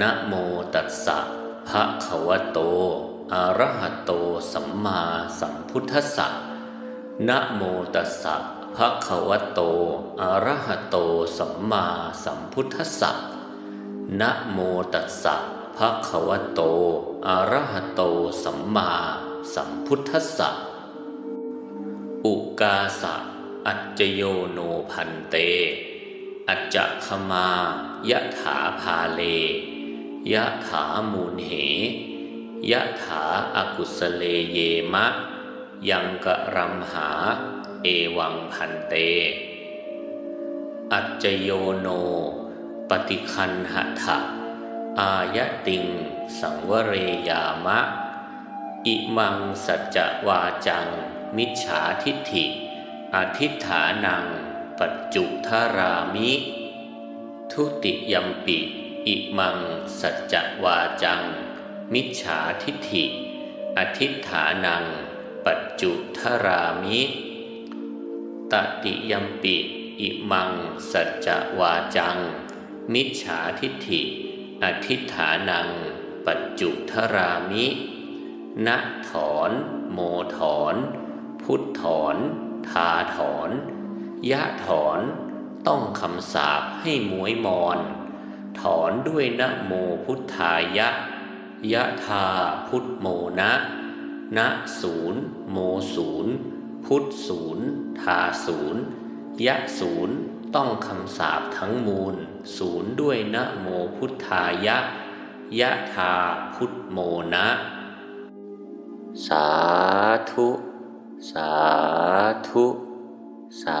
นะโมตัสสะภะคะวะโตอะระหะโตสัมมาสัมพุทธัสสะนะโมตัสสะภะคะวะโตอะระหะโตสัมมาสัมพุทธัสสะนะโมตัสสะภะคะวะโตอะระหะโตสัมมาสัมพุทธัสสะอุกาสะอัจจโยโนพันเต อัจจคมายะถาภาเล ยะถามูลเห ยะถาอากุสเลเยมะ ยังกะรัมหา เอวังพันเต อัจจโยโน ปฏิคันหะทะอายะติง สังวเรยามะ อิมังสัจวาจัง มิจฉาทิฏฐิอธิฐานัง ปัจจุทารามิ ทุติยมปิ อิมัง สัจจวาจัง มิจฉาทิฏฐิ อธิฐานัง ปัจจุทรามิตติยัมปิอิมัง สัจจวาจัง มิจฉาทิฏฐิ อธิฐานัง ปัจจุทรามิณถอน โมถอน พุทธถอน ทาถอน ยะถอน ต้องคำสาปให้มวยมอน ถอนด้วยนะโมพุทธายะ ยะทาพุทธโมนะนะศูนย์โมศูนย์พุทธศูนย์ทาศูนย์ยะศูนย์ต้องคำสาปทั้งมูล ศูนย์ด้วยนะโมพุทธายะ ยะทาพุทธโมนะ สาธุ สาธุ สา